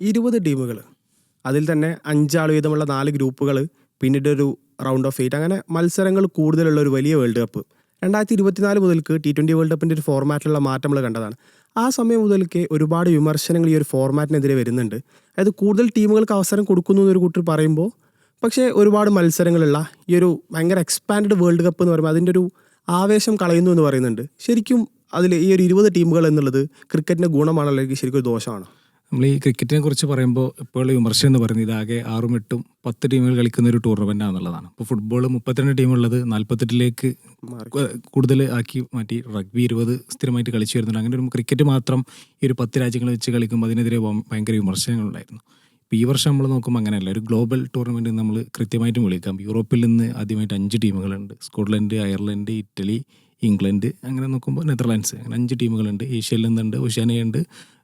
ഇരുപത് ടീമുകൾ. അതിൽ തന്നെ അഞ്ചാൾ വീതമുള്ള നാല് ഗ്രൂപ്പുകൾ പിന്നീട് ഒരു റൗണ്ട് ഓഫ് എയ്റ്റ് അങ്ങനെ മത്സരങ്ങൾ കൂടുതലുള്ള ഒരു വലിയ വേൾഡ് കപ്പ് രണ്ടായിരത്തി ഇരുപത്തിനാല് മുതൽക്ക് ടി ട്വന്റി വേൾഡ് കപ്പിന്റെ ഒരു ഫോർമാറ്റിലുള്ള മാറ്റം നമ്മൾ കണ്ടതാണ്. ആ സമയം മുതൽക്ക് ഒരുപാട് വിമർശനങ്ങൾ ഈ ഒരു ഫോർമാറ്റിനെതിരെ വരുന്നുണ്ട്. അതായത് കൂടുതൽ ടീമുകൾക്ക് അവസരം കൊടുക്കുന്നു എന്നൊരു കൂട്ടർ പറയുമ്പോൾ പക്ഷേ ഒരുപാട് മത്സരങ്ങളുള്ള ഈ ഒരു ഭയങ്കര എക്സ്പാൻഡ് വേൾഡ് കപ്പ് എന്ന് പറയുമ്പോൾ അതിന്റെ ഒരു ആവേശം കളയുന്നു എന്ന് പറയുന്നുണ്ട്. ശരിക്കും അതിൽ ഈ ഒരു ഇരുപത് ടീമുകൾ എന്നുള്ളത് ക്രിക്കറ്റിന്റെ ഗുണമാണോ അല്ലെങ്കിൽ ശരിക്കും ഒരു ദോഷമാണോ? നമ്മൾ ഈ ക്രിക്കറ്റിനെ കുറിച്ച് പറയുമ്പോൾ ഇപ്പോഴുള്ള വിമർശനം എന്ന് പറയുന്നത് ഇതാകെ ആറും എട്ടും പത്ത് ടീമുകൾ കളിക്കുന്ന ഒരു ടൂർണമെന്റ് ആണെന്നുള്ളതാണ്. ഇപ്പോൾ ഫുട്ബോൾ മുപ്പത്തിരണ്ട് ടീമുള്ളത് നാൽപ്പത്തെട്ടിലേക്ക് കൂടുതൽ ആക്കി മാറ്റി റഗ്ബി ഇരുപത് സ്ഥിരമായിട്ട് കളിച്ചു വരുന്നുണ്ട്. അങ്ങനെ ഒരു ക്രിക്കറ്റ് മാത്രം ഈ ഒരു പത്ത് രാജ്യങ്ങൾ വെച്ച് കളിക്കുമ്പോൾ അതിനെതിരെ ഭയങ്കര വിമർശനങ്ങളുണ്ടായിരുന്നു. ഇപ്പോൾ ഈ വർഷം നമ്മൾ നോക്കുമ്പോൾ അങ്ങനെയല്ല. ഒരു ഗ്ലോബൽ ടൂർണമെന്റ് നമ്മൾ കൃത്യമായിട്ടും വിളിക്കാം. യൂറോപ്പിൽ നിന്ന് ആദ്യമായിട്ട് അഞ്ച് ടീമുകളുണ്ട്. സ്കോട്ട്ലൻഡ് അയർലൻഡ് ഇറ്റലി ഇംഗ്ലണ്ട് അങ്ങനെ നോക്കുമ്പോൾ നെതർലാൻഡ്സ്. അങ്ങനെ അഞ്ച് ടീമുകളുണ്ട്. ഏഷ്യയിൽ നിന്നുണ്ട് ഒഷ്യാനയുണ്ട്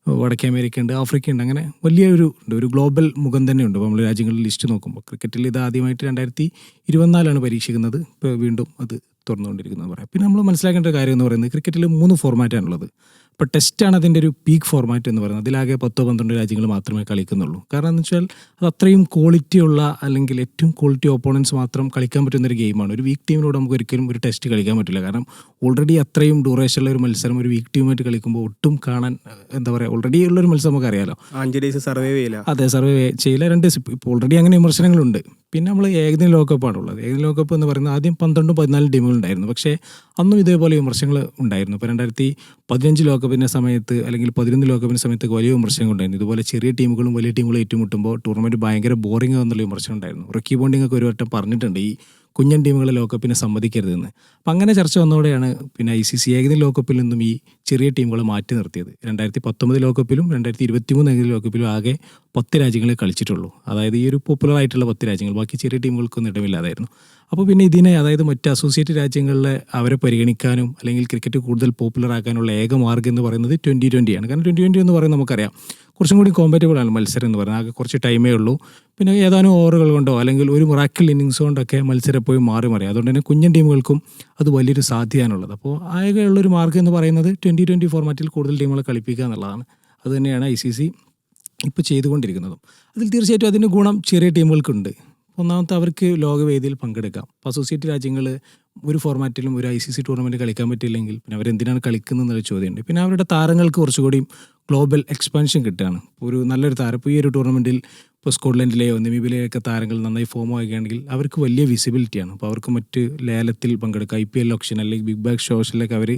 വടക്കേ അമേരിക്ക ഉണ്ട് ആഫ്രിക്ക ഉണ്ട് അങ്ങനെ വലിയൊരു ഉണ്ട്. ഒരു ഗ്ലോബൽ മുഖം തന്നെയുണ്ട്. നമ്മൾ രാജ്യങ്ങളിൽ ലിസ്റ്റ് നോക്കുമ്പോൾ ക്രിക്കറ്റിൽ ഇത് ആദ്യമായിട്ട് രണ്ടായിരത്തി ഇരുപത്തിനാലാണ് പരീക്ഷിക്കുന്നത്. ഇപ്പോൾ വീണ്ടും അത് തുറന്നുകൊണ്ടിരിക്കുന്നത് പറയാം. പിന്നെ നമ്മൾ മനസ്സിലാക്കേണ്ട കാര്യം എന്ന് പറയുന്നത് ക്രിക്കറ്റിൽ മൂന്ന് ഫോർമാറ്റാണുള്ളത് ഇപ്പോൾ ടെസ്റ്റാണ് അതിന്റെ ഒരു പീക്ക് ഫോർമാറ്റ് എന്ന് പറയുന്നത്. അതിലാകെ പത്തോ പന്ത്രണ്ടോ രാജ്യങ്ങൾ മാത്രമേ കളിക്കുന്നുള്ളൂ. കാരണം എന്ന് വെച്ചാൽ അത് അത്രയും ക്വാളിറ്റി ഉള്ള അല്ലെങ്കിൽ ഏറ്റവും ക്വാളിറ്റി ഓപ്പോണൻസ് മാത്രം കളിക്കാൻ പറ്റുന്ന ഒരു ഗെയിമാണ് ഒരു വീക്ക് ടീമിനോട് നമുക്ക് ഒരിക്കലും ഒരു ടെസ്റ്റ് കളിക്കാൻ പറ്റില്ല. കാരണം ഓൾറെഡി അത്രയും ഡ്യൂറേഷനുള്ള ഒരു മത്സരം ഒരു വീക്ക് ടീമായിട്ട് കളിക്കുമ്പോൾ ഒട്ടും കാണാൻ എന്താ പറയുക ഓൾറെഡി ഉള്ളൊരു മത്സരം നമുക്ക് അറിയാലോ അഞ്ച് ഡേയ്സ് സർവൈവ് ചെയ്യില്ല. അതെ സർവേ ചെയ്യില്ല. രണ്ട് ഇപ്പോൾ ഓൾറെഡി അങ്ങനെ വിമർശനങ്ങളുണ്ട്. പിന്നെ നമ്മൾ ഏകദിന ലോകകപ്പാണ് ഉള്ളത്. ഏകദിന ലോകകപ്പ് എന്ന് പറയുന്നത് ആദ്യം പന്ത്രണ്ടും പതിനാലും ടീമുകൾ ഉണ്ടായിരുന്നു. പക്ഷേ അന്നും ഇതേപോലെ വിമർശങ്ങൾ ഉണ്ടായിരുന്നു. ഇപ്പോൾ രണ്ടായിരത്തി പതിനഞ്ച് ലോകകപ്പിന്റെ സമയത്ത് അല്ലെങ്കിൽ പതിനൊന്ന് ലോകകപ്പിന്റെ സമയത്ത് വലിയ വിമർശനങ്ങൾ ഉണ്ടായിരുന്നു. ഇതുപോലെ ചെറിയ ടീമുകളും വലിയ ടീമുകളും ഏറ്റുമുട്ടുമ്പോൾ ടൂർണമെന്റ് ഭയങ്കര ബോറിംഗ് എന്നുള്ള വിമർശനം ഉണ്ടായിരുന്നു. റൊക്കി ബോണ്ടിങ് ഒക്കെ ഒരു വട്ടം പറഞ്ഞിട്ടുണ്ട്. ഈ കുഞ്ഞൻ ടീമുകളെ ലോകകപ്പിന് സമ്മതിക്കരുതെന്ന്. അപ്പം അങ്ങനെ ചർച്ച വന്നതോടെയാണ് പിന്നെ ഐ സി സി ഏകദിന ലോകകപ്പിൽ നിന്നും ഈ ചെറിയ ടീമുകളെ മാറ്റി നിർത്തിയത്. രണ്ടായിരത്തി പത്തൊമ്പത് ലോകകപ്പിലും രണ്ടായിരത്തി ഇരുപത്തി മൂന്ന് ഏകദിന ലോകകപ്പിലും ആകെ പത്ത് രാജ്യങ്ങളെ കളിച്ചിട്ടുള്ളൂ. അതായത് ഈ ഒരു പോപ്പുലർ ആയിട്ടുള്ള പത്ത് രാജ്യങ്ങൾ. ബാക്കി ചെറിയ ടീമുകൾക്കൊന്നും ഇടമില്ലാതായിരുന്നു. അപ്പോൾ പിന്നെ ഇതിനെ അതായത് മറ്റ് അസോസിയേറ്റ് രാജ്യങ്ങളിലെ അവരെ പരിഗണിക്കാനും അല്ലെങ്കിൽ ക്രിക്കറ്റ് കൂടുതൽ പോപ്പുലർ ആക്കാനുള്ള ഏക മാർഗം എന്ന് പറയുന്നത് ട്വന്റി ട്വന്റിയാണ് കാരണം ട്വന്റി ട്വന്റി എന്ന് പറയുന്നത് നമുക്കറിയാം. കുറച്ചും കൂടി കോമ്പറ്റബിൾ ആണ് മത്സരം എന്ന് പറയുന്നത്. ആകെ കുറച്ച് ടൈമേ ഉള്ളൂ. പിന്നെ ഏതാനും ഓവറുകൾ കൊണ്ടോ അല്ലെങ്കിൽ ഒരു മിറാക്കിൾ ഇന്നിങ്സ് കൊണ്ടൊക്കെ മത്സരം പോയി മാറി മറിയാം. അതുകൊണ്ട് തന്നെ കുഞ്ഞൻ ടീമുകൾക്കും അത് വലിയൊരു സാധ്യതയാണുള്ളത്. അപ്പോൾ ആകെയുള്ളൊരു മാർഗം എന്ന് പറയുന്നത് ട്വന്റി ട്വന്റി ഫോർമാറ്റിൽ കൂടുതൽ ടീമുകളെ കളിപ്പിക്കുക എന്നുള്ളതാണ്. അതുതന്നെയാണ് ഐ സി സി ഇപ്പോൾ ചെയ്തുകൊണ്ടിരിക്കുന്നതും. അതിൽ തീർച്ചയായിട്ടും അതിന്റെ ഗുണം ചെറിയ ടീമുകൾക്കുണ്ട്. ഒന്നാമത്തെ അവർക്ക് ലോകവേദിയിൽ പങ്കെടുക്കാം. അപ്പോൾ അസോസിയേറ്റ് രാജ്യങ്ങൾ ഒരു ഫോർമാറ്റിലും ഒരു ഐ സി സി ടൂർണമെന്റ് കളിക്കാൻ പറ്റില്ലെങ്കിൽ പിന്നെ അവരെന്തിനാണ് കളിക്കുന്നത് എന്നുള്ള ചോദ്യമുണ്ട്. പിന്നെ അവരുടെ താരങ്ങൾക്ക് കുറച്ചുകൂടി ഗ്ലോബൽ എക്സ്പാൻഷൻ കിട്ടുകയാണ്. ഒരു നല്ലൊരു താരം ഇപ്പോൾ ഈ ഒരു ടൂർണമെന്റിൽ ഇപ്പോൾ സ്കോട്ട്ലൻഡിലെയോ നെമീബിലെയോ ഒക്കെ താരങ്ങൾ നന്നായി ഫോം ആകുകയാണെങ്കിൽ അവർക്ക് വലിയ വിസിബിലിറ്റിയാണ് അപ്പോൾ അവർക്ക് മറ്റ് ലേലത്തിൽ പങ്കെടുക്കുക ഐ പി എൽ ഓപ്ഷൻ അല്ലെങ്കിൽ ബിഗ് ബാഗ് ഷോസിലൊക്കെ അവർ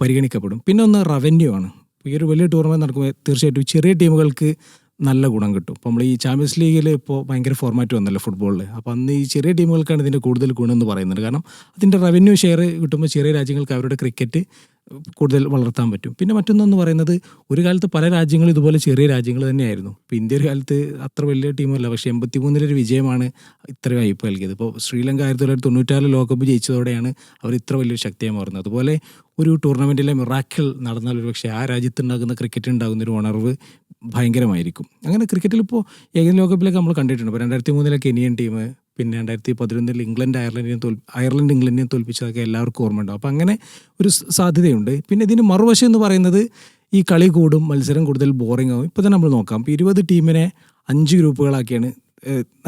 പരിഗണിക്കപ്പെടും. പിന്നെ ഒന്ന് റവന്യൂ ആണ്. ഈ ഒരു വലിയ ടൂർണമെന്റ് നടക്കുമ്പോൾ തീർച്ചയായിട്ടും ചെറിയ ടീമുകൾക്ക് നല്ല ഗുണം കിട്ടും. ഇപ്പോൾ നമ്മൾ ഈ ചാമ്പ്യൻസ് ലീഗിൽ ഇപ്പോൾ ഭയങ്കര ഫോർമാറ്റ് വന്നല്ലോ ഫുട്ബോളിൽ അപ്പോൾ അന്ന് ഈ ചെറിയ ടീമുകൾക്കാണ് ഇതിന്റെ കൂടുതൽ ഗുണം എന്ന് പറയുന്നത്. കാരണം അതിന്റെ റവന്യൂ ഷെയർ കിട്ടുമ്പോൾ ചെറിയ രാജ്യങ്ങൾക്ക് അവരുടെ ക്രിക്കറ്റ് കൂടുതൽ വളർത്താൻ പറ്റും. പിന്നെ മറ്റൊന്നെന്ന് പറയുന്നത് ഒരു കാലത്ത് പല രാജ്യങ്ങളും ഇതുപോലെ ചെറിയ രാജ്യങ്ങൾ തന്നെയായിരുന്നു. ഇപ്പോൾ ഇന്ത്യ ഒരു കാലത്ത് അത്ര വലിയ ടീമല്ല. പക്ഷേ എൺപത്തി മൂന്നിലൊരു വിജയമാണ് ഇത്രയും ഐ പി നൽകിയത്. ഇപ്പോൾ ശ്രീലങ്ക ആയിരത്തി തൊള്ളായിരത്തി തൊണ്ണൂറ്റാറിൽ ലോകകപ്പ് ജയിച്ചതോടെയാണ് അവർ ഇത്ര വലിയൊരു ശക്തിയായി മാറുന്നത്. അതുപോലെ ഒരു ടൂർണമെന്റിലെ മിറാക്കിൾ നടന്നാൽ ഒരു പക്ഷേ ആ രാജ്യത്തുണ്ടാകുന്ന ക്രിക്കറ്റ് ഉണ്ടാകുന്ന ഒരു ഉണർവ് ഭയങ്കരമായിരിക്കും. അങ്ങനെ ക്രിക്കറ്റിൽ ഇപ്പോൾ ഏകദിന ലോകകപ്പിലൊക്കെ നമ്മൾ കണ്ടിട്ടുണ്ട്. ഇപ്പോൾ രണ്ടായിരത്തി മൂന്നിലെ കെനിയൻ ടീം പിന്നെ രണ്ടായിരത്തി പതിനൊന്നിൽ ഇംഗ്ലണ്ട് അയർലൻഡിനെ തോൽ അയർലൻഡ് ഇംഗ്ലണ്ടിനെ തോൽപ്പിച്ചതൊക്കെ എല്ലാവർക്കും ഓർമ്മയുണ്ടാവും അപ്പോൾ അങ്ങനെ ഒരു സാധ്യതയുണ്ട്. പിന്നെ ഇതിന് മറുവശം എന്ന് പറയുന്നത് ഈ കളി കൂടും മത്സരം കൂടുതൽ ബോറിംഗ് ആവും. ഇപ്പോൾ തന്നെ നമ്മൾ നോക്കാം. ഇപ്പോൾ ഇരുപത് ടീമിനെ അഞ്ച് ഗ്രൂപ്പുകളാക്കിയാണ്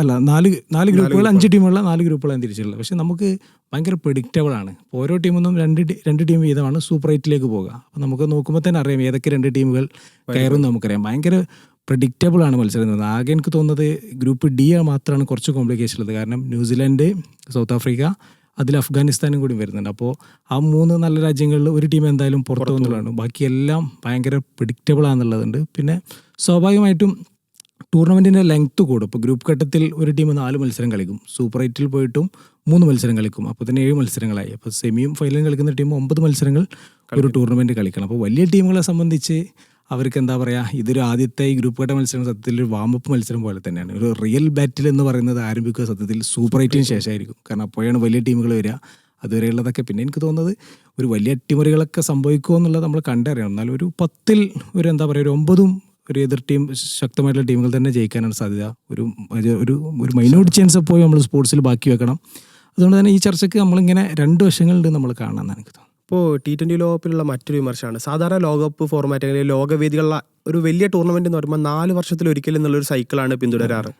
അല്ല നാല് നാല് ഗ്രൂപ്പുകൾ അഞ്ച് ടീമുള്ള നാല് ഗ്രൂപ്പുകളാണ് തിരിച്ചുള്ളത് പക്ഷേ നമുക്ക് ഭയങ്കര പ്രിഡിക്റ്റബിൾ ആണ്. ഓരോ ടീമും രണ്ട് രണ്ട് ടീം വീതമാണ് സൂപ്പർ എയ്റ്റിലേക്ക് പോകുക അപ്പോൾ നമുക്ക് നോക്കുമ്പോൾ തന്നെ അറിയാം ഏതൊക്കെ രണ്ട് ടീമുകൾ കയറും നമുക്കറിയാം. ഭയങ്കര പ്രഡിക്റ്റബിൾ ആണ് മത്സരം എന്ന് പറയുന്നത്. ആകെ എനിക്ക് തോന്നുന്നത് ഗ്രൂപ്പ് ഡി മാത്രമാണ് കുറച്ച് കോംപ്ലിക്കേഷൻ ഉള്ളത്. കാരണം ന്യൂസിലാൻഡ് സൗത്ത് ആഫ്രിക്ക അതിൽ അഫ്ഗാനിസ്ഥാനും കൂടി വരുന്നുണ്ട്. അപ്പോൾ ആ മൂന്ന് നല്ല രാജ്യങ്ങളിൽ ഒരു ടീം എന്തായാലും പുറത്തു വന്നുള്ളതാണ് ബാക്കിയെല്ലാം ഭയങ്കര പ്രിഡിക്റ്റബിൾ ആണെന്നുള്ളതുണ്ട്. പിന്നെ സ്വാഭാവികമായിട്ടും ടൂർണമെന്റിന്റെ ലെങ്ത്ത് കൂടും. ഇപ്പോൾ ഗ്രൂപ്പ് ഘട്ടത്തിൽ ഒരു ടീം നാല് മത്സരം കളിക്കും. സൂപ്പർ എയ്റ്റിൽ പോയിട്ടും മൂന്ന് മത്സരം കളിക്കും. അപ്പോൾ തന്നെ ഏഴ് മത്സരങ്ങളായി. അപ്പോൾ സെമിയും ഫൈനലും കളിക്കുന്ന ടീം ഒമ്പത് മത്സരങ്ങൾ ഒരു ടൂർണമെന്റ് കളിക്കണം. അപ്പോൾ വലിയ ടീമുകളെ സംബന്ധിച്ച് അവർക്ക് എന്താ പറയുക ഇതൊരു ആദ്യത്തെ ഈ ഗ്രൂപ്പ് ഘട്ട മത്സരം സത്യത്തിൽ ഒരു വാമപ്പ് മത്സരം പോലെ തന്നെയാണ്. ഒരു റിയൽ ബാറ്റിൽ എന്ന് പറയുന്നത് ആരംഭിക്കുക സത്യത്തിൽ സൂപ്പർ എയ്റ്റിന് ശേഷമായിരിക്കും. കാരണം അപ്പോഴാണ് വലിയ ടീമുകൾ വരിക. അതുവരെയുള്ളതൊക്കെ പിന്നെ എനിക്ക് തോന്നുന്നത് ഒരു വലിയ അട്ടിമറികളൊക്കെ സംഭവിക്കുമോ എന്നുള്ളത് നമ്മൾ കണ്ടറിയണം. എന്നാലും ഒരു പത്തിൽ ഒരു എന്താ പറയുക ഒരു ഒമ്പതും ഒരു എതിർ ടീം ശക്തമായിട്ടുള്ള ടീമുകൾ തന്നെ ജയിക്കാനാണ് സാധ്യത. ഒരു ഒരു- ഒരു മൈനോറിറ്റി ചാൻസ് പോയി നമ്മൾ സ്പോർട്സിൽ ബാക്കി വെക്കണം. അതുകൊണ്ട് തന്നെ ഈ ചർച്ചയ്ക്ക് നമ്മളിങ്ങനെ രണ്ട് വശങ്ങളുണ്ട് നമ്മൾ കാണാമെന്നാണ് എനിക്ക് തോന്നുന്നത്. ഇപ്പോൾ ടി ട്വന്റി ലോകകപ്പിലുള്ള മറ്റൊരു വിമർശനമാണ്. സാധാരണ ലോകകപ്പ് ഫോർമാറ്റ് അല്ലെങ്കിൽ ലോകവേദികളുള്ള ഒരു വലിയ ടൂർണമെന്റ് എന്ന് പറയുമ്പോൾ നാല് വർഷത്തിൽ ഒരിക്കൽ എന്നുള്ളൊരു സൈക്കിളാണ് പിന്തുടരാറ്.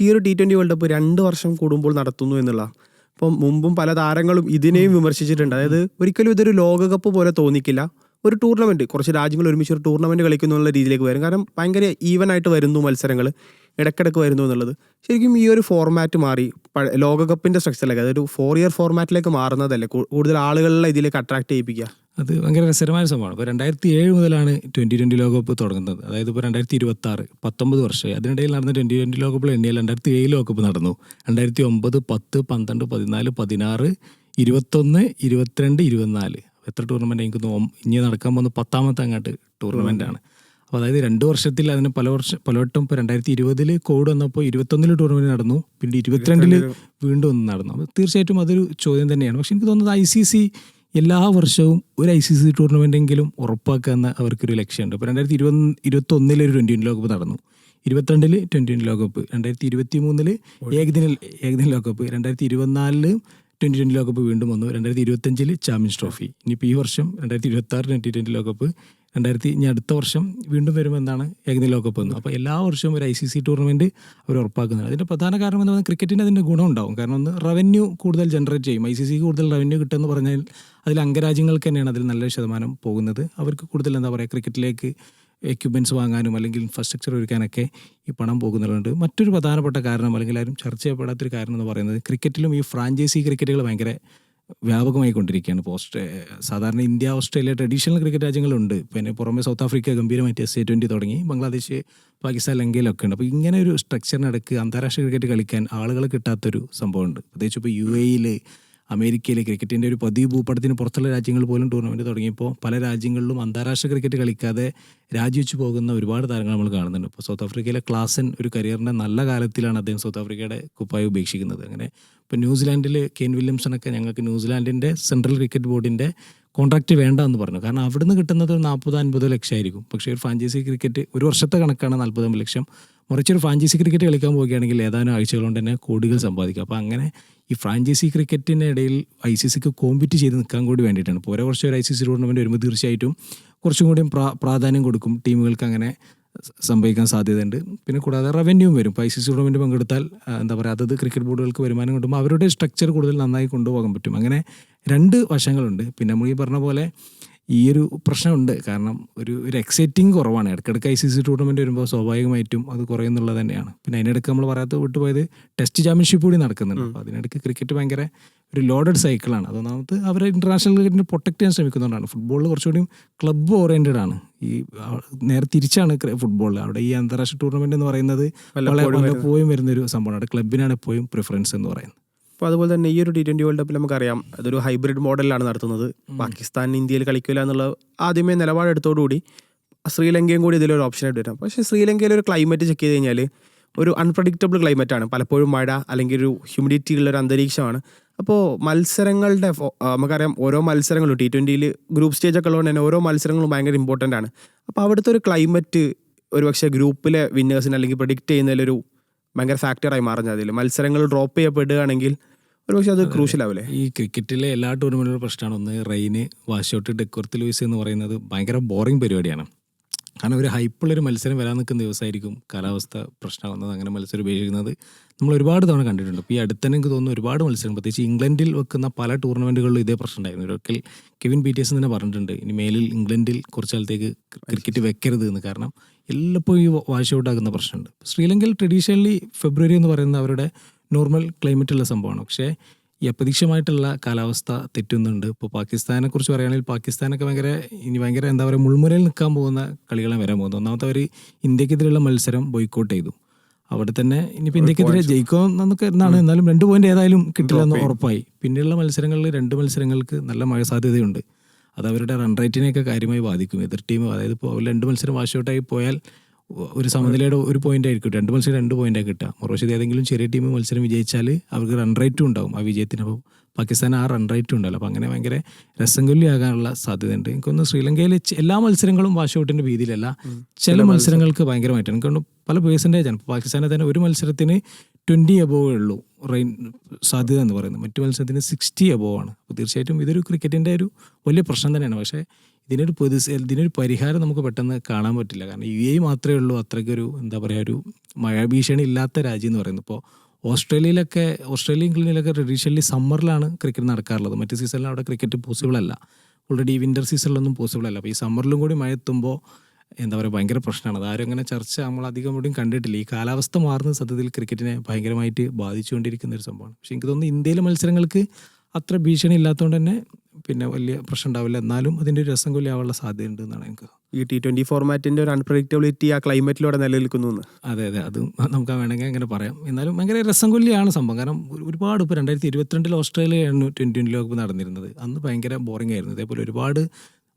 ഈ ഒരു ടി ട്വന്റി വേൾഡ് കപ്പ് രണ്ട് വർഷം കൂടുമ്പോൾ നടത്തുന്നു എന്നുള്ള. അപ്പം മുമ്പും പല താരങ്ങളും ഇതിനെയും വിമർശിച്ചിട്ടുണ്ട്. അതായത് ഒരിക്കലും ഇതൊരു ലോകകപ്പ് പോലെ തോന്നിക്കില്ല. ഒരു ടൂർണമെന്റ് കുറച്ച് രാജ്യങ്ങൾ ഒരുമിച്ച് ഒരു ടൂർണമെന്റ് കളിക്കുന്നു എന്നുള്ള രീതിയിലേക്ക് വരും. കാരണം ഭയങ്കര ഈവൻ ആയിട്ട് വരുന്നു മത്സരങ്ങൾ ഇടയ്ക്കിടയ്ക്ക് വരുന്നു എന്നുള്ളത്. ശരിക്കും ഈ ഒരു ഫോർമാറ്റ് മാറി ലോകകപ്പിന്റെ സ്ട്രക്ചറിലേക്ക് അതൊരു ഫോർ ഇയർ ഫോർമാറ്റിലേക്ക് മാറുന്നതല്ലേ? കൂടുതൽ ആളുകളെ ഇതിലേക്ക് അട്രാക്ട് ചെയ്യിപ്പിക്കുക. അത് ഭയങ്കര രസകരമായ സംഭവമാണ്. ഇപ്പോൾ രണ്ടായിരത്തി ഏഴ് മുതലാണ് ട്വന്റി ട്വന്റി ലോകകപ്പ് തുടങ്ങുന്നത്. അതായത് ഇപ്പോൾ രണ്ടായിരത്തി ഇരുപത്തി ആറ് പത്തൊമ്പത് വർഷമായി. അതിനിടയിൽ നടന്ന ട്വന്റി ട്വന്റി ലോകകപ്പിൽ എണ്ണിയാൽ രണ്ടായിരത്തി ഏഴ് ലോകകപ്പ് നടന്നു. രണ്ടായിരത്തി ഒമ്പത് പത്ത് പന്ത്രണ്ട് പതിനാല് പതിനാറ് ഇരുപത്തൊന്ന് ഇരുപത്തിരണ്ട് ഇരുപത്തിനാല്. എത്ര ടൂർണമെന്റ് എനിക്ക് ഇനി നടക്കാൻ പോകുന്ന പത്താമത്തെ അങ്ങോട്ട് ടൂർണമെന്റ് ആണ്. അപ്പോൾ അതായത് രണ്ട് വർഷത്തിൽ അതിന് പല വർഷം പലവട്ടം ഇപ്പോൾ രണ്ടായിരത്തി ഇരുപതിൽ കോവിഡ് വന്നപ്പോൾ ഇരുപത്തൊന്നിൽ ടൂർണമെന്റ് നടന്നു. പിന്നെ ഇരുപത്തിരണ്ടിൽ വീണ്ടും ഒന്ന് നടന്നു. അപ്പോൾ തീർച്ചയായിട്ടും അതൊരു ചോദ്യം തന്നെയാണ്. പക്ഷെ എനിക്ക് തോന്നുന്നത് ഐ സി സി എല്ലാ വർഷവും ഒരു ഐ സി സി ടൂർണമെന്റെങ്കിലും ഉറപ്പാക്കുക എന്ന അവർക്കൊരു ലക്ഷ്യമുണ്ട്. ഇപ്പോൾ രണ്ടായിരത്തി ഇരുപത് ഇരുപത്തൊന്നിൽ ഒരു ട്വന്റി ലോകകപ്പ് നടന്നു. ഇരുപത്തിരണ്ടിൽ ട്വന്റി വൺ ലോകകപ്പ്. രണ്ടായിരത്തി ഇരുപത്തി മൂന്നിൽ ഏകദിന ഏകദിന ലോകകപ്പ്. രണ്ടായിരത്തി ഇരുപത്തിനാലിൽ ട്വന്റി ട്വന്റി ലോകകപ്പ് വീണ്ടും വന്നു. രണ്ടായിരത്തി ഇരുപത്തഞ്ചിൽ ചാമ്പ്യൻസ് ട്രോഫി ഇനിയിപ്പോൾ ഈ വർഷം രണ്ടായിരത്തി ഇരുപത്തി ആറ് ട്വന്റി ട്വന്റി ലോകകപ്പ്. രണ്ടായിരത്തി ഇനി അടുത്ത വർഷം വീണ്ടും വരുമെന്നാണ് ഏകദിന ലോകകപ്പ് എന്ന് അപ്പോൾ എല്ലാ വർഷവും ഒരു ഐ സി സി ടൂർണമെന്റ് അവർ ഉറപ്പാക്കുന്നുണ്ട്. അതിന്റെ പ്രധാന കാരണം എന്ന് പറഞ്ഞാൽ ക്രിക്കറ്റിന് അതിന്റെ ഗുണം ഉണ്ടാവും. കാരണം ഒന്ന് റവന്യൂ കൂടുതൽ ജനറേറ്റ് ചെയ്യും. ഐ സി സിക്ക് കൂടുതൽ റവന്യൂ കിട്ടുമെന്ന് പറഞ്ഞാൽ അതിൽ അംഗരാജ്യങ്ങൾക്ക് തന്നെയാണ് അതിൽ നല്ലൊരു ശതമാനം പോകുന്നത്. അവർക്ക് കൂടുതൽ എന്താ പറയുക ക്രിക്കറ്റിലേക്ക് എക്യുപ്മെന്റ്സ് വാങ്ങാനും അല്ലെങ്കിൽ ഇൻഫ്രാസ്ട്രക്ചർ ഒരുക്കാനൊക്കെ ഈ പണം പോകുന്നതുകൊണ്ട് മറ്റൊരു പ്രധാനപ്പെട്ട കാരണം അല്ലെങ്കിൽ ആരും ചർച്ച ചെയ്യപ്പെടാത്തൊരു കാരണം എന്ന് പറയുന്നത് ക്രിക്കറ്റിലും ഈ ഫ്രാഞ്ചൈസി ക്രിക്കറ്റുകൾ ഭയങ്കര വ്യാപകമായി കൊണ്ടിരിക്കുകയാണ്. പോസ്റ്റ് സാധാരണ ഇന്ത്യ ഓസ്ട്രേലിയ ട്രഡീഷണൽ ക്രിക്കറ്റ് രാജ്യങ്ങളുണ്ട്. പിന്നെ പുറമെ സൗത്ത് ആഫ്രിക്ക ഗംഭീരമായിട്ട് എസ് എ ട്വന്റി തുടങ്ങി ബംഗ്ലാദേശ് പാകിസ്ഥാൻ ലങ്കയിലൊക്കെ ഉണ്ട്. അപ്പോൾ ഇങ്ങനെ ഒരു സ്ട്രക്ചറിനടക്ക് അന്താരാഷ്ട്ര ക്രിക്കറ്റ് കളിക്കാൻ ആളുകൾ കിട്ടാത്തൊരു സംഭവമുണ്ട്. പ്രത്യേകിച്ച് ഇപ്പോൾ യു എയിൽ അമേരിക്കയിൽ ക്രിക്കറ്റിന്റെ ഒരു പതിവ് ഭൂപടത്തിന് പുറത്തുള്ള രാജ്യങ്ങൾ പോലും ടൂർണമെന്റ് തുടങ്ങിയപ്പോൾ പല രാജ്യങ്ങളിലും അന്താരാഷ്ട്ര ക്രിക്കറ്റ് കളിക്കാതെ രാജിവെച്ച് പോകുന്ന ഒരുപാട് താരങ്ങൾ നമ്മൾ കാണുന്നുണ്ട്. ഇപ്പോൾ സൗത്ത് ആഫ്രിക്കയിലെ ക്ലാസൻ ഒരു കരിയറിന്റെ നല്ല കാലത്തിലാണ് അദ്ദേഹം സൗത്ത് ആഫ്രിക്കയുടെ കുപ്പായി ഉപേക്ഷിക്കുന്നത്. അങ്ങനെ ഇപ്പോൾ ന്യൂസിലാൻഡിൽ കെൻ വില്യംസണൊക്കെ ഞങ്ങൾക്ക് ന്യൂസിലാൻഡിന്റെ സെൻട്രൽ ക്രിക്കറ്റ് ബോർഡിന്റെ കോൺട്രാക്റ്റ് വേണ്ട എന്ന് പറഞ്ഞു. കാരണം അവിടുന്ന് കിട്ടുന്നത് ഒരു നാൽപ്പത് അൻപത് ലക്ഷമായിരിക്കും. പക്ഷേ ഒരു ഫ്രാഞ്ചൈസി ക്രിക്കറ്റ് ഒരു വർഷത്തെ കണക്കാണ് നാൽപ്പത് അമ്പത് ലക്ഷം. മറിച്ചൊരു ഫ്രാഞ്ചൈസി ക്രിക്കറ്റ് കളിക്കാൻ പോവുകയാണെങ്കിൽ ഏതാനും ആഴ്ചകൾ കൊണ്ട് തന്നെ കോടികൾ സമ്പാദിക്കും. അപ്പോൾ അങ്ങനെ ഈ ഫ്രാഞ്ചൈസി ക്രിക്കറ്റിന്റെ ഇടയിൽ ഐ സി സിക്ക് കോമ്പറ്റ് ചെയ്ത് നിൽക്കാൻ കൂടി വേണ്ടിയിട്ടാണ്. ഓരോ വർഷം ഒരു ഐ സി സി ടൂർണമെന്റ് വരുമ്പോൾ തീർച്ചയായിട്ടും കുറച്ചും കൂടിയും പ്രാ പ്രാധാന്യം കൊടുക്കും. ടീമുകൾക്ക് അങ്ങനെ സംഭവിക്കാൻ സാധ്യതയുണ്ട്. പിന്നെ കൂടാതെ റവന്യൂവും വരും. ഇപ്പോൾ ഐ സി സി ടൂർണമെന്റ് പങ്കെടുത്താൽ എന്താ പറയുക അതത് ക്രിക്കറ്റ് ബോർഡുകൾക്ക് വരുമാനം കിട്ടുമ്പോൾ അവരുടെ സ്ട്രക്ചർ കൂടുതൽ നന്നായി കൊണ്ടുപോകാൻ പറ്റും. അങ്ങനെ രണ്ട് വശങ്ങളുണ്ട്. പിന്നെ നമ്മൾ ഈ പറഞ്ഞ പോലെ ഈ ഒരു പ്രശ്നമുണ്ട്. കാരണം ഒരു ഒരു എക്സൈറ്റിംഗ് കുറവാണ്. ഇടയ്ക്കിടയ്ക്ക് ഐ സി സി ടൂർണമെന്റ് വരുമ്പോൾ സ്വാഭാവികമായിട്ടും അത് കുറയുന്നുള്ളത് തന്നെയാണ്. പിന്നെ അതിനിടയ്ക്ക് നമ്മൾ പറയാത്ത വിട്ടുപോയത് ടെസ്റ്റ് ചാമ്പ്യൻഷിപ്പ് കൂടി നടക്കുന്നുണ്ട്. അപ്പോൾ അതിനിടയ്ക്ക് ക്രിക്കറ്റ് ഭയങ്കര ഒരു ലോഡഡ് സൈക്കിളാണ് അതൊന്നാമത് അവർ ഇന്റർനാഷണൽ ക്രിക്കറ്റിനെ പ്രൊട്ടക്ട് ചെയ്യാൻ ശ്രമിക്കുന്നതുകൊണ്ടാണ് ഫുട്ബോളിൽ കുറച്ചുകൂടി ക്ലബ്ബ് ഓറിയന്റഡ് ആണ്. ഈ നേരെ തിരിച്ചാണ് ഫുട്ബോളിൽ അവിടെ ഈ അന്താരാഷ്ട്ര ടൂർണമെന്റ് എന്ന് പറയുന്നത് വരുന്ന വരുന്നൊരു സംഭവമാണ്. ക്ലബിനാണ് എപ്പോഴും പ്രിഫറൻസ് എന്ന് പറയുന്നത്. അപ്പോൾ അതുപോലെ തന്നെ ഈ ഒരു ടി ട്വന്റി വേൾഡ് കപ്പിൽ നമുക്കറിയാം അതൊരു ഹൈബ്രിഡ് മോഡലാണ് നടത്തുന്നത്. പാകിസ്ഥാൻ ഇന്ത്യയിൽ കളിക്കില്ല എന്നുള്ള ആദ്യമേ നിലപാടെടുത്തോടുകൂടി ശ്രീലങ്കയും കൂടി ഇതിലൊരു ഓപ്ഷനായിട്ട് വരാം. പക്ഷേ ശ്രീലങ്കയിലെ ഒരു ക്ലൈമറ്റ് ചെക്ക് ചെയ്ത് കഴിഞ്ഞാൽ ഒരു അൺപ്രഡിക്റ്റബിൾ ക്ലൈമറ്റ് ആണ്. പലപ്പോഴും മഴ അല്ലെങ്കിൽ ഒരു ഹ്യൂമിഡിറ്റി ഉള്ള ഒരു അന്തരീക്ഷമാണ്. അപ്പോൾ മത്സരങ്ങളുടെ നമുക്കറിയാം ഓരോ മത്സരങ്ങളും ടി ട്വന്റിയിൽ ഗ്രൂപ്പ് സ്റ്റേജ് ഒക്കെ ഉള്ളതുകൊണ്ട് തന്നെ ഓരോ മത്സരങ്ങളും ഭയങ്കര ഇമ്പോർട്ടന്റ് ആണ്. അപ്പോൾ അവിടുത്തെ ഒരു ക്ലൈമറ്റ് ഒരു പക്ഷേ ഗ്രൂപ്പിലെ വിന്നേഴ്സിന് അല്ലെങ്കിൽ പ്രഡിക്റ്റ് ചെയ്യുന്നതിലൊരു ഭയങ്കര ഫാക്ടറായി മാറുന്നത് അതിൽ മത്സരങ്ങൾ ഡ്രോപ്പ് ചെയ്യപ്പെടുകയാണെങ്കിൽ ഒരു പക്ഷേ അത് ക്രൂഷ്യൽ ആവില്ലേ ഈ ക്രിക്കറ്റിലെ എല്ലാ ടൂർണമെന്റിലും പ്രശ്നമാണ്. ഒന്ന് റെയിന് വാഷൗട്ട് ഡെക്കോർത്ത് ലൂയിസ് എന്ന് പറയുന്നത് ഭയങ്കര ബോറിംഗ് പരിപാടിയാണ്. കാരണം ഒരു ഹൈപ്പുള്ളൊരു മത്സരം വരാൻ നിൽക്കുന്ന ദിവസമായിരിക്കും കാലാവസ്ഥ പ്രശ്നമാകുന്നത്. അങ്ങനെ മത്സരം ഉപയോഗിക്കുന്നത് നമ്മൾ ഒരുപാട് തവണ കണ്ടിട്ടുണ്ട്. ഇപ്പോൾ ഈ അടുത്തന്നെ എനിക്ക് തോന്നുന്നു ഒരുപാട് മത്സരം പ്രത്യേകിച്ച് ഇംഗ്ലണ്ടിൽ വെക്കുന്ന പല ടൂർണമെന്റുകളിലും ഇതേ പ്രശ്നം ഉണ്ടായിരുന്നു. ഒരിക്കൽ കെവിൻ പി ടി എസ് തന്നെ പറഞ്ഞിട്ടുണ്ട് ഇനി മേലിൽ ഇംഗ്ലണ്ടിൽ കുറച്ച് കാലത്തേക്ക് ക്രിക്കറ്റ് വെക്കരുത് എന്ന്. കാരണം എല്ലപ്പോഴും ഈ വാഷ് ആകുന്ന പ്രശ്നമുണ്ട്. ശ്രീലങ്കയിൽ ട്രഡീഷണലി ഫെബ്രുവരി എന്ന് പറയുന്ന അവരുടെ നോർമൽ ക്ലൈമറ്റ് ഉള്ള സംഭവമാണ്. പക്ഷേ ഈ അപ്രതീക്ഷമായിട്ടുള്ള കാലാവസ്ഥ തെറ്റുന്നുണ്ട്. ഇപ്പോൾ പാകിസ്ഥാനെ കുറിച്ച് പറയുകയാണെങ്കിൽ പാകിസ്ഥാനൊക്കെ ഭയങ്കര ഇനി ഭയങ്കര എന്താ പറയുക മുൾമുനയിൽ നിൽക്കാൻ പോകുന്ന കളികളാണ് വരാൻ പോകുന്നത്. ഒന്നാമത്തെ അവർ ഇന്ത്യക്കെതിരെയുള്ള മത്സരം ബോയ്ക്കോട്ട് ചെയ്തു. അവിടെ തന്നെ ഇനിയിപ്പോൾ ഇന്ത്യക്കെതിരെ ജയിക്കോ എന്നൊക്കെ എന്നാണ്. എന്നാലും രണ്ട് പോയിന്റ് ഏതായാലും കിട്ടില്ല എന്ന് ഉറപ്പായി. പിന്നെയുള്ള മത്സരങ്ങളിൽ രണ്ട് മത്സരങ്ങൾക്ക് നല്ല മഴ സാധ്യതയുണ്ട്. അത് അവരുടെ റൺ റേറ്റിനെയൊക്കെ കാര്യമായി ബാധിക്കും. എതിർ ടീം അതായത് ഇപ്പോൾ അവർ രണ്ട് മത്സരം വാഷ് ഔട്ടായി പോയാൽ ഒരു സമനിലയുടെ ഒരു പോയിന്റ് ആയിരിക്കും രണ്ട് മത്സരം രണ്ട് പോയിന്റ് കിട്ടുക. മറുവശത്ത് ഏതെങ്കിലും ചെറിയ ടീം മത്സരം വിജയിച്ചാൽ അവർക്ക് റൺ റേറ്റും ഉണ്ടാവും. ആ വിജയത്തിന് അപ്പോൾ പാകിസ്ഥാൻ ആ റൺ റേറ്റും ഉണ്ടല്ലോ അപ്പോൾ അങ്ങനെ ഭയങ്കര രസംകൊല്ലിയാകാനുള്ള സാധ്യതയുണ്ട്. എനിക്കൊന്ന് ശ്രീലങ്കയിലെ എല്ലാ മത്സരങ്ങളും വാഷ് ഔട്ടിന്റെ രീതിയിലല്ല ചില മത്സരങ്ങൾക്ക് ഭയങ്കരമായിട്ടാണ്. എനിക്ക് തോന്നുന്നു പല പേഴ്സന്റേജ് ആണ്. ഇപ്പോൾ പാകിസ്ഥാനെ തന്നെ ഒരു മത്സരത്തിന് ട്വന്റി അബോവേ ഉള്ളൂ. റെയിൻ സാധ്യത എന്ന് പറയുന്നത്. മറ്റു മത്സരത്തിന് സിക്സ്റ്റി അബോവ് ആണ്. അപ്പോൾ തീർച്ചയായിട്ടും ഇതൊരു ക്രിക്കറ്റിന്റെ ഒരു വലിയ പ്രശ്നം തന്നെയാണ്. പക്ഷേ ഇതിനൊരു പൊതു ഇതിനൊരു പരിഹാരം നമുക്ക് പെട്ടെന്ന് കാണാൻ പറ്റില്ല. കാരണം യു എ മാത്രമേ ഉള്ളൂ. അത്രയ്ക്കൊരു എന്താ പറയുക ഒരു മഴ ഭീഷണി ഇല്ലാത്ത രാജ്യം എന്ന് പറയുന്നത്. ഇപ്പോൾ ഓസ്ട്രേലിയയിലൊക്കെ ഓസ്ട്രേലിയൻ ഇംഗ്ലണ്ടിലൊക്കെ ട്രഡീഷണലി സമ്മറിലാണ് ക്രിക്കറ്റ് നടക്കാറുള്ളത്. മറ്റ് സീസണിൽ അവിടെ ക്രിക്കറ്റ് പോസിബിൾ അല്ല. ഓൾറെഡി വിന്റർ സീസണിലൊന്നും പോസിബിൾ അല്ല. അപ്പോൾ ഈ സമ്മറിലും കൂടി മഴ എത്തുമ്പോൾ എന്താ പറയുക ഭയങ്കര പ്രശ്നമാണ്. അതാരും അങ്ങനെ ചർച്ച നമ്മൾ അധികം എവിടെയും കണ്ടിട്ടില്ല. ഈ കാലാവസ്ഥ മാറുന്ന സത്യത്തിൽ ക്രിക്കറ്റിനെ ഭയങ്കരമായിട്ട് ബാധിച്ചുകൊണ്ടിരിക്കുന്ന ഒരു സംഭവമാണ്. പക്ഷേ എനിക്ക് തോന്നുന്നു ഇന്ത്യയിലെ മത്സരങ്ങൾക്ക് അത്ര ഭീഷണി ഇല്ലാത്തതുകൊണ്ട് തന്നെ പിന്നെ വലിയ പ്രശ്നം ഉണ്ടാവില്ല എന്നാലും അതിന്റെ ഒരു രസം കൊല്ലിയാവാനുള്ള സാധ്യതയുണ്ട് എന്നാണ് എനിക്ക്. ഈ ടി ട്വന്റി ഫോർമാറ്റിന്റെ ഒരു അൺപ്രഡിക്റ്റബിലിറ്റി ആ ക്ലൈമറ്റിലൂടെ നിലനിൽക്കുന്നു അതെ അതെ. അത് നമുക്ക് വേണമെങ്കിൽ അങ്ങനെ പറയാം. എന്നാലും ഭയങ്കര രസം കൊല്ലിയാണ് സംഭവം. കാരണം ഒരുപാട് ഇപ്പോൾ രണ്ടായിരത്തി ഇരുപത്തിരണ്ടിൽ ഓസ്ട്രേലിയയാണ് ട്വന്റി ട്വന്റി ലോകകപ്പ് നടന്നിരുന്നത്. അന്ന് ഭയങ്കര ബോറിംഗ് ആയിരുന്നു. അതേപോലെ ഒരുപാട്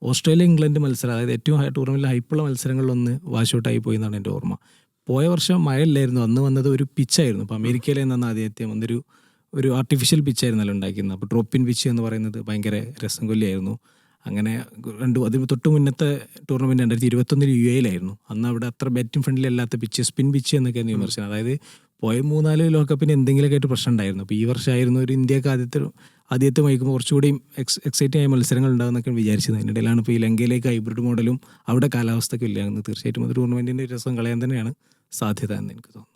ഓസ്ട്രേലിയ ഇംഗ്ലണ്ട് മത്സരം അതായത് ഏറ്റവും ഹൈ ടൂർണമെന്റിൽ ഹൈപ്പുള്ള മത്സരങ്ങളിലൊന്ന് വാഷ് ഔട്ടായി പോയി എന്നാണ് എന്റെ ഓർമ്മ. പോയ വർഷം മഴയില്ലായിരുന്നു. അന്ന് വന്നത് ഒരു പിച്ചായിരുന്നു അപ്പോൾ അമേരിക്കയിലെ നിന്നാണ് ആദ്യത്തെ വന്നൊരു ഒരു ആർട്ടിഫിഷ്യൽ പിച്ച് പിച്ചായിരുന്നല്ലോ ഉണ്ടാക്കിയിരുന്നത്. അപ്പോൾ ഡ്രോപ്പിൻ പിച്ച് എന്ന് പറയുന്നത് ഭയങ്കര രസം കൊല്ലിയായിരുന്നു. അങ്ങനെ രണ്ട് അതിന് തൊട്ട് മുന്നത്തെ ടൂർണമെന്റ് രണ്ടായിരത്തി ഇരുപത്തൊന്നിൽ യു എയിലായിരുന്നു അന്ന് അവിടെ അത്ര ബാറ്റിംഗ് ഫ്രണ്ടിൽ അല്ലാത്ത പിച്ച് സ്പിൻ പിച്ച് എന്നൊക്കെയാണ് വിമർശനം. അതായത് പോയ മൂന്നാൽ ലോകകപ്പിന് എന്തെങ്കിലുമൊക്കെ ആയിട്ട് പ്രശ്നം ഉണ്ടായിരുന്നു. അപ്പോൾ ഈ വർഷമായിരുന്നു ഒരു ഇന്ത്യയ്ക്ക് ആദ്യത്തെ ആദ്യത്തെ വഹിക്കുമ്പോൾ കുറച്ചുകൂടി എക്സ് എക്സൈറ്റിംഗ് ആയ മത്സരങ്ങൾ ഉണ്ടാകുന്നൊക്കെ വിചാരിച്ചത് അതിനിടയിലാണ് ഇപ്പോൾ ഈ ലങ്കയിലേക്ക് ഹൈബ്രിഡ് മോഡലും അവിടെ കാലാവസ്ഥയ്ക്ക് ഇല്ലായിരുന്നു. തീർച്ചയായിട്ടും അത് ടൂർണമെന്റിന്റെ രസം കളയാൻ തന്നെയാണ് സാധ്യത എന്ന് എനിക്ക് തോന്നുന്നു.